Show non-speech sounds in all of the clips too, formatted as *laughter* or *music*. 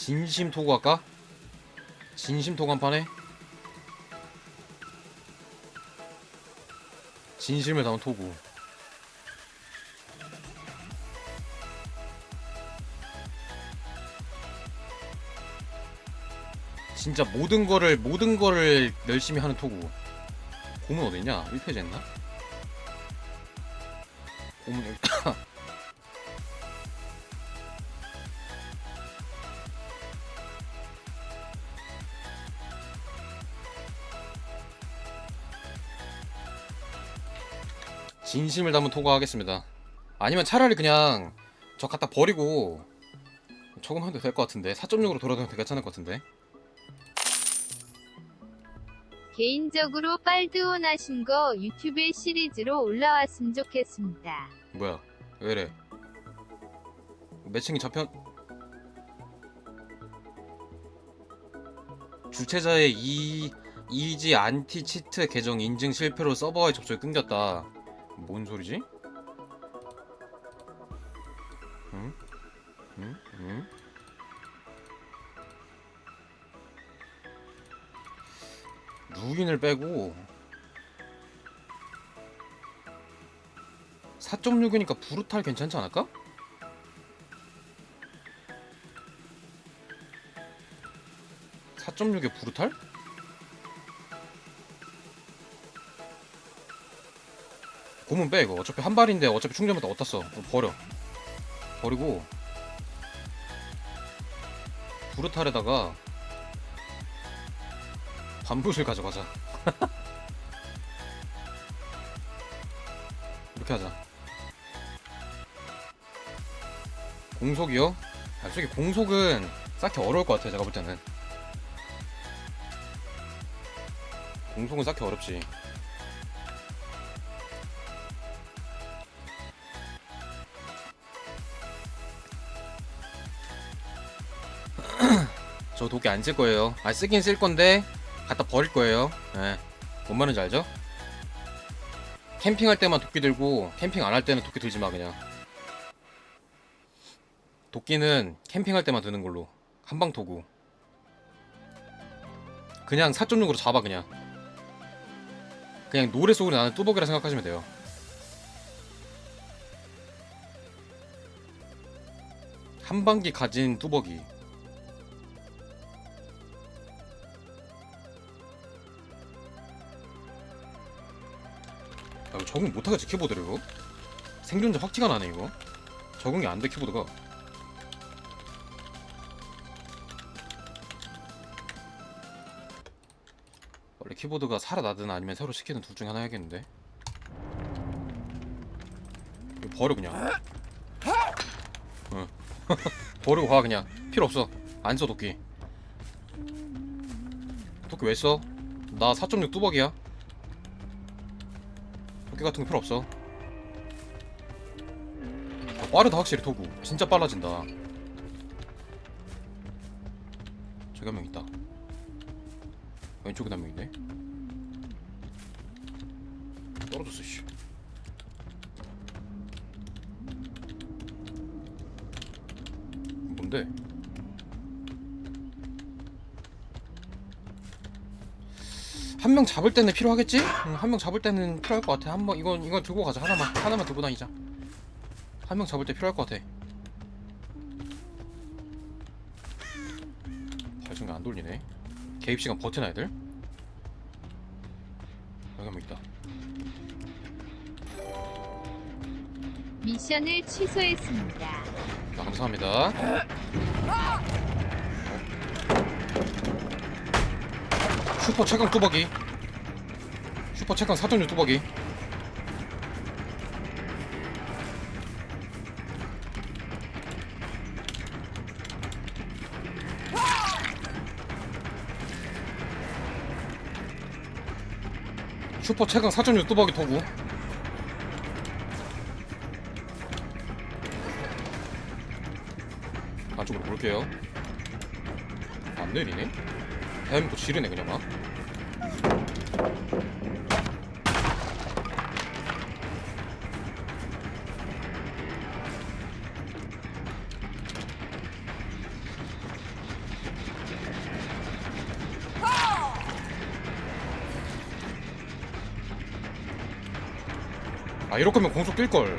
진심 토고 할까? 진심 토고 한 판에? 진심을 담은 토구 진짜 모든 거를 모든 거를 열심히 하는 토구 고문 어딨냐? 1페이지 했나? 고문 진심을 담은 토고 하겠습니다. 아니면 차라리 그냥 저 갖다 버리고 저금 해도 될 것 같은데 4.6으로 돌아다녀도 괜찮을 것 같은데? 개인적으로 빨드온 하신 거 유튜브에 시리즈로 올라왔으면 좋겠습니다. 뭐야? 왜래? 매칭이 잡혀? 주최자의 이 이지 안티 치트 계정 인증 실패로 서버의 접속이 끊겼다 뭔 소리지? 응? 응? 응? 루인을 빼고 4.6이니까 부르탈 괜찮지 않을까? (4.6에) 부르탈? 고문 빼 이거. 어차피 한 발인데 어차피 충전부터 어디다 써 그거 버려. 버리고 부르탈에다가 반붓을 가져가자. *laughs* 이렇게 하자. 공속이요? 아, 솔직히 공속은 쌓기 어려울 것 같아 제가 볼 때는. 공속은 쌓기 어렵지 저 도끼 안쓸 거예요. 아 쓰긴 쓸 건데 갖다 버릴 거예요. 예. 뭔 말인지 알죠? 캠핑할 때만 도끼 들고 캠핑 안 할 때는 도끼 들지 마 그냥. 도끼는 캠핑할 때만 드는 걸로. 한방 도구. 그냥 4.6으로 잡아 그냥. 그냥 노래 속으로 나는 뚜벅이라 생각하시면 돼요. 한 방기 가진 뚜벅이 적응 못하겠지 키보드를 이거 생존자 확티가 나네 이거. 적응이 안돼 키보드가. 원래 키보드가 살아나든 아니면 새로 시키든 둘 중에 하나 해야겠는데? 이거 버려 그냥. 응. *laughs* 버리고 가 그냥. 필요 없어. 안 써 도끼. 도끼 왜 써? 나 4.6 뚜벅이야 도끼 같은 거 필요 없어. 아, 빠르다 확실히 도구. 진짜 빨라진다. 저기 한 명 있다. 왼쪽에 한명 있네. 떨어졌어 씨. 뭔데? 한 명 잡을 때는 필요하겠지? 한명 잡을 때는 필요할 것 같아. 한 번 이건 이건 들고 가자. 하나만 하나만 들고 다니자. 한 명 잡을 때 필요할 것 같아. 발전기 안 돌리네. 개입 시간 버티나 애들? 여기 한명 있다. 미션을 취소했습니다. 자, 감사합니다. 슈퍼 최강 뚜벅이. 슈퍼 최강 4.6 뚜벅이. 슈퍼 최강 4.6 뚜벅이 도구. 안쪽으로 볼게요. 안 내리네? 뱀또 지르네 그냥 막 아, 이럴 거면 공속 뛸걸.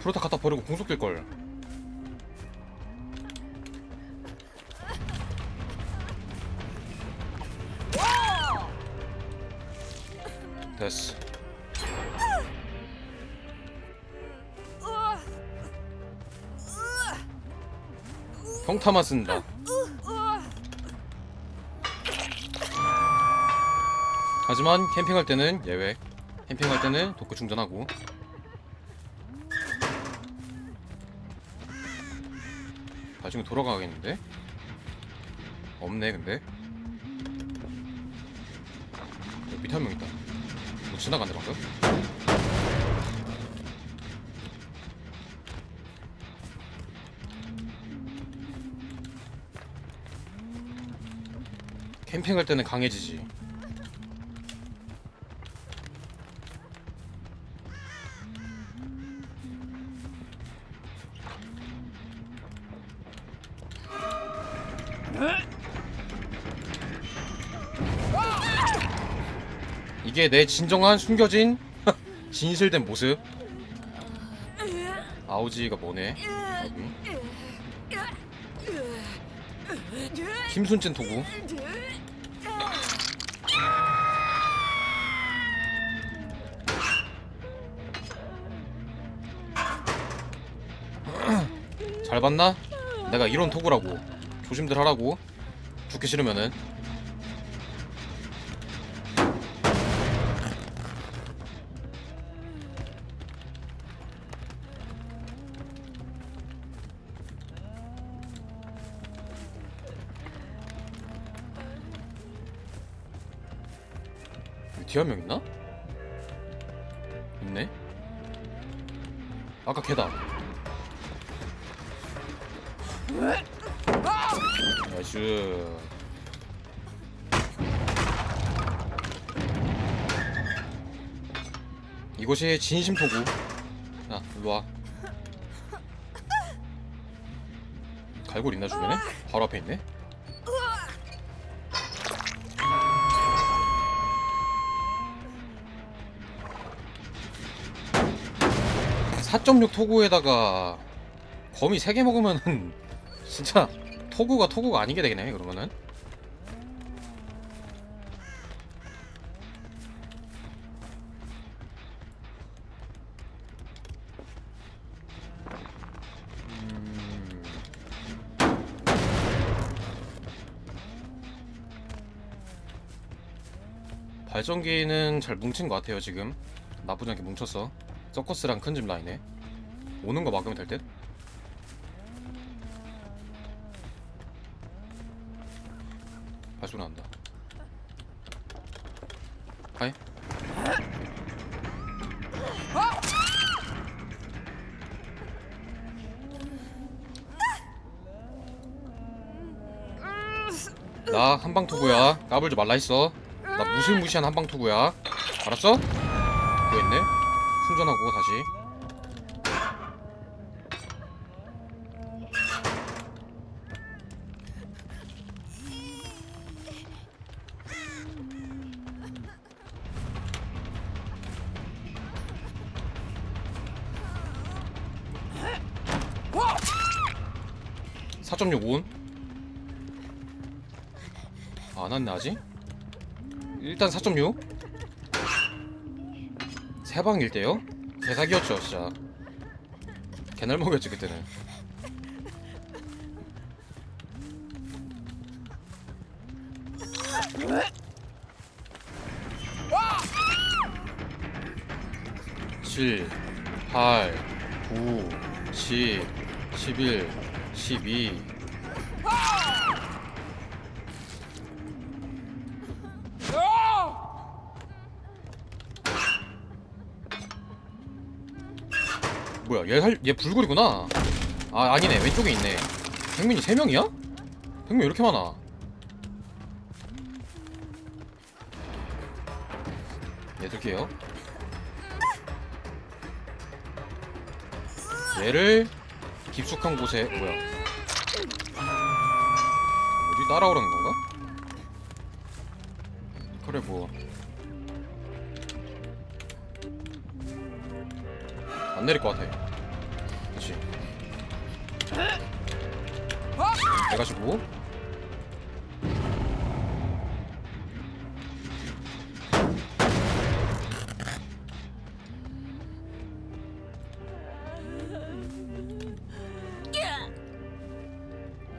프로타 갖다 버리고 공속 뛸걸. 평타만 쓴다. 하지만 캠핑할 때는 예외. 캠핑할 때는 도크 충전하고. 나중에 돌아가겠는데? 없네 근데. 밑에 한 명 있다. 뭐 지나갔네 방금? 캠핑할 때는 강해지지. 이게 내 진정한 숨겨진 *laughs* 진실된 모습? 아우지가 뭐네? 여기. 김순진 도구 잘 봤나? 내가 이런 토구라고 조심들 하라고 죽기 싫으면은 여기 뒤에 한명 있나? 이곳이 진심 토구. 야 일로와. 갈고리 있나 주변에? 바로 앞에 있네. 4.6 토구에다가 거미 3개 먹으면은 *laughs* 진짜 토구가 토구가 아니게 되겠네 그러면은 발전기는 잘 뭉친 것 같아요 지금. 나쁘지 않게 뭉쳤어 서커스랑 큰 집 라인에. 오는 거 막으면 될 듯? 발소리 난다. 하이. 나 한방토구야. 까불지 말라 했어 나 무시무시한 한방토구야 알았어? 뭐 있네? 충전하고 다시 (4.6 온) 아, 안 왔네 아직 일단 (4.6) 세방일 때요? 개사기였죠 진짜. 개날 먹였지 그때는. 칠, 팔, 구, 십, 십일, 십이 얘, 살, 얘 불굴이구나. 아 아니네. 왼쪽에 있네. 백민이 세 명이야? 백민 이렇게 많아. 얘들게요. 얘를 깊숙한 곳에 뭐야? 어디 따라오라는 건가? 그래 뭐 안 내릴 것 같아. 해가지고.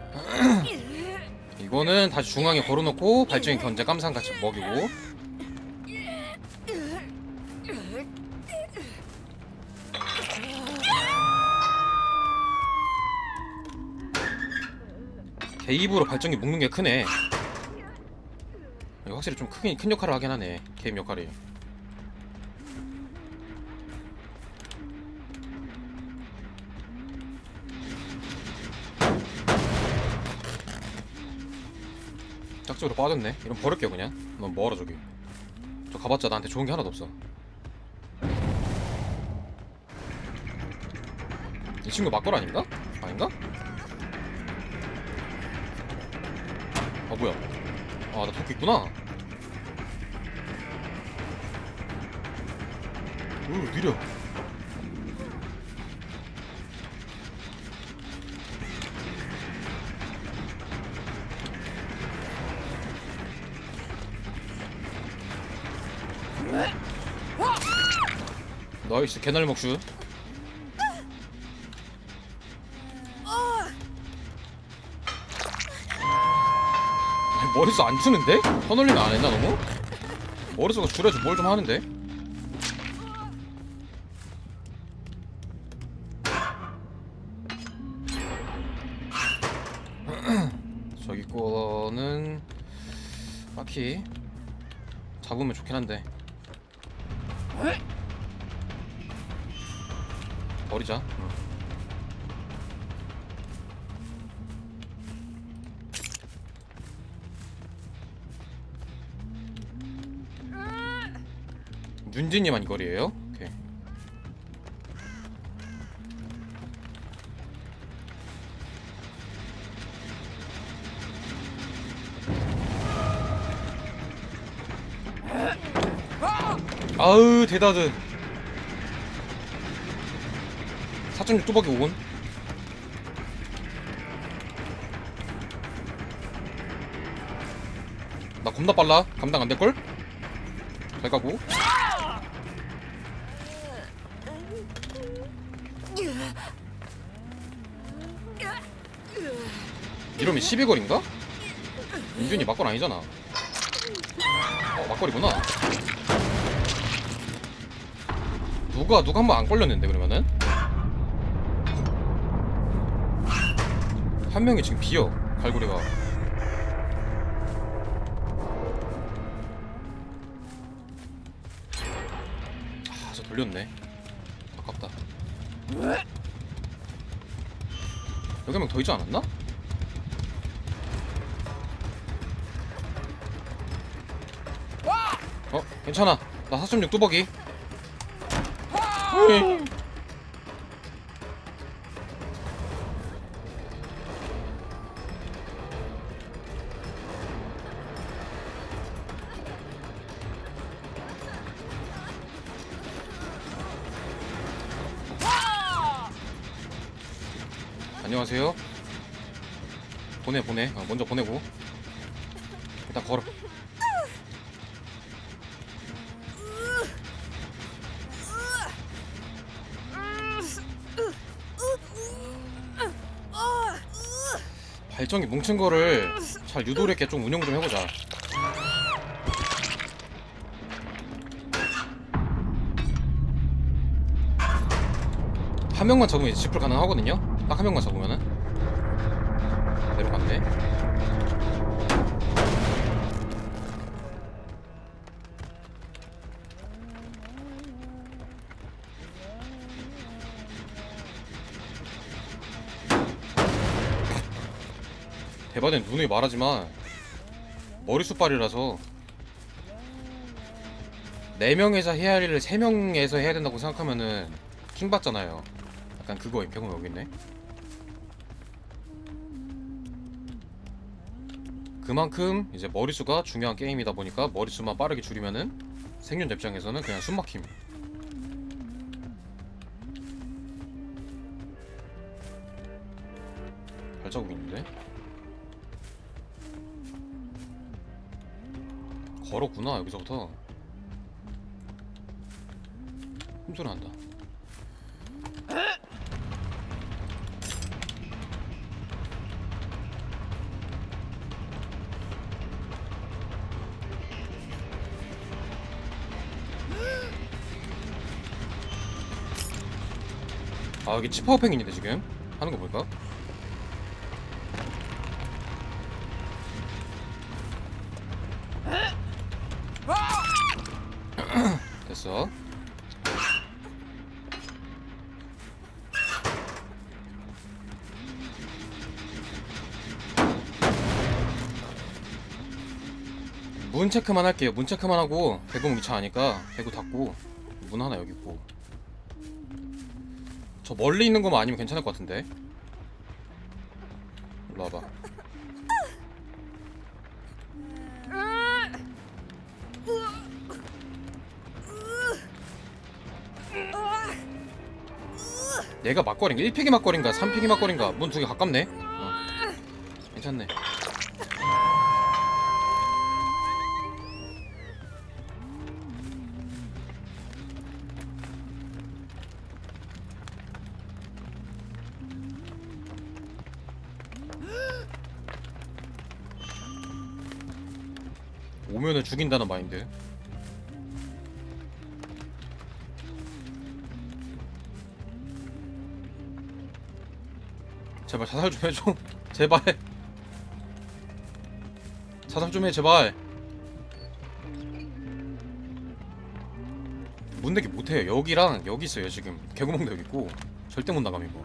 *clears throat* 이거는 다시 중앙에 걸어놓고 발전기 견제 깜상 같이 먹이고 개입으로 발전기 묶는 게 크네. 확실히 좀 크긴 큰 역할을 하긴 하네 개입 역할이. 짝집으로 빠졌네. 이럼 버릴게요 그냥. 넌 뭐하러 저기? 저 가봤자 나한테 좋은 게 하나도 없어. 이 친구 막걸 아닌가? 아닌가? 뭐야? 아나 도끼 있구나. 오 느려. 나이스 개날 먹슈 아니, 머릿수 안 주는데? 터널링 안 했나 너무? 머릿수가 줄여서 뭘 좀 하는데? *clears throat* 저기 거는 딱히 잡으면 좋긴 한데 윤진이만 이 거리에요? 아으 대다드 4.6 뚜벅이 5원 나 겁나 빨라. 감당 안 될걸? 잘 가고 이러면 12거리인가? 윤준이 막걸 아니잖아. 어 막걸리구나. 누가 누가 한 번 안 걸렸는데 그러면은? 한 명이 지금 비어 갈고리가. 아저 돌렸네. 아깝다. 여기 한 명 더 있지 않았나? 괜찮아 나 4.6 뚜벅이 으이. 안녕하세요. 보내 보내. 어, 먼저 보내고. 일단 걸어. 발전기 뭉친 거를 잘 유도력 있게 좀 운영 좀 해보자. 한 명만 잡으면 이제 지풀 가능하거든요. 딱 한 명만 잡으면은 대바는 누누이 말하지만 머리숱발이라서 4명에서 해야 할 일을 3명에서 해야 된다고 생각하면은 킹 받잖아요. 약간 그거 임팩은 여기 있네. 그만큼 이제 머리수가 중요한 게임이다 보니까 머리수만 빠르게 줄이면은 생존자 입장에서는 그냥 숨막힘. 발자국 있는데? 걸었구나 여기서부터. 숨소리 난다. 아 여기 치파오팽 있는데 지금? 하는 거 볼까? 문 체크만 할게요 문 체크만 하고 배구 귀찮으니까 배구 닫고 문 하나 여기 있고 저 멀리 있는 거만 아니면 괜찮을 것 같은데 일로 와봐 얘가 막걸리인가? 1픽이 막걸리인가? 3픽이 막걸리인가? 문 두 개 가깝네 어. 괜찮네 오면은 죽인다는 마인드. 제발 자살 좀 해줘. *laughs* 제발. 자살 좀 해 제발. 문 내기 못해요 여기랑 여기 있어요 지금. 개구멍도 여기 있고. 절대 못 나감 이거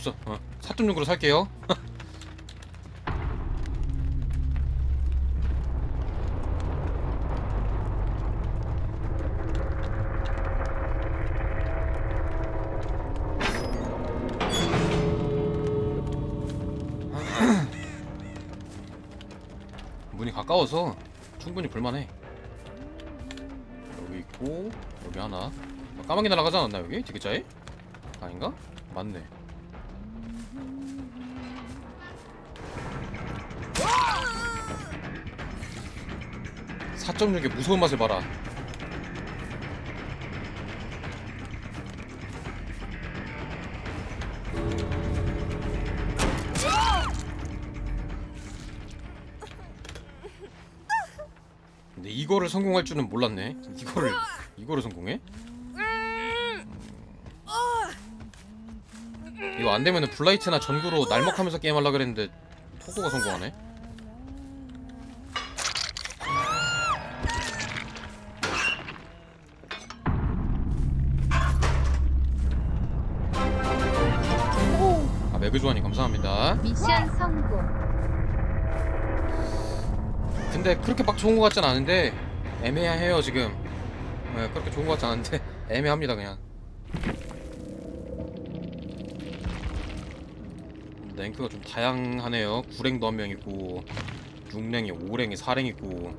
그냥 이거 필요 없어 어. 4.6으로 살게요 *laughs* 문이 가까워서 충분히 볼만해 여기 있고 여기 하나 어, 까마귀 날아가지 않았나 여기? 디귿자에? 아닌가? 맞네. (4.6의) 무서운 맛을 봐라 근데 이거를 성공할 줄은 몰랐네 이거를 이거를 성공해? 이거 안 되면은 블라이트나 전구로 날먹하면서 게임하려 그랬는데 토고가 성공하네. 근데 그렇게 막 좋은 것 같진 않은데 애매해요 지금. 네, 그렇게 좋은 것 같지 않은데 *laughs* 애매합니다 그냥. 랭크가 좀 다양하네요. 구랭도 한 명 있고, 6랭이, 5랭이, 4랭 있고.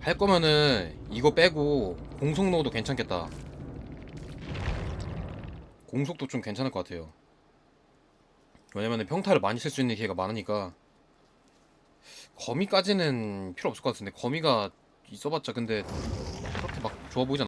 할 거면은 이거 빼고 공속 넣어도 괜찮겠다. 공속도 좀 괜찮을 것 같아요. 왜냐면은 평타를 많이 쓸 수 있는 기회가 많으니까. 거미까지는 필요 없을 것 같은데 거미가 있어봤자 근데 그렇게 막 좋아 보이지 않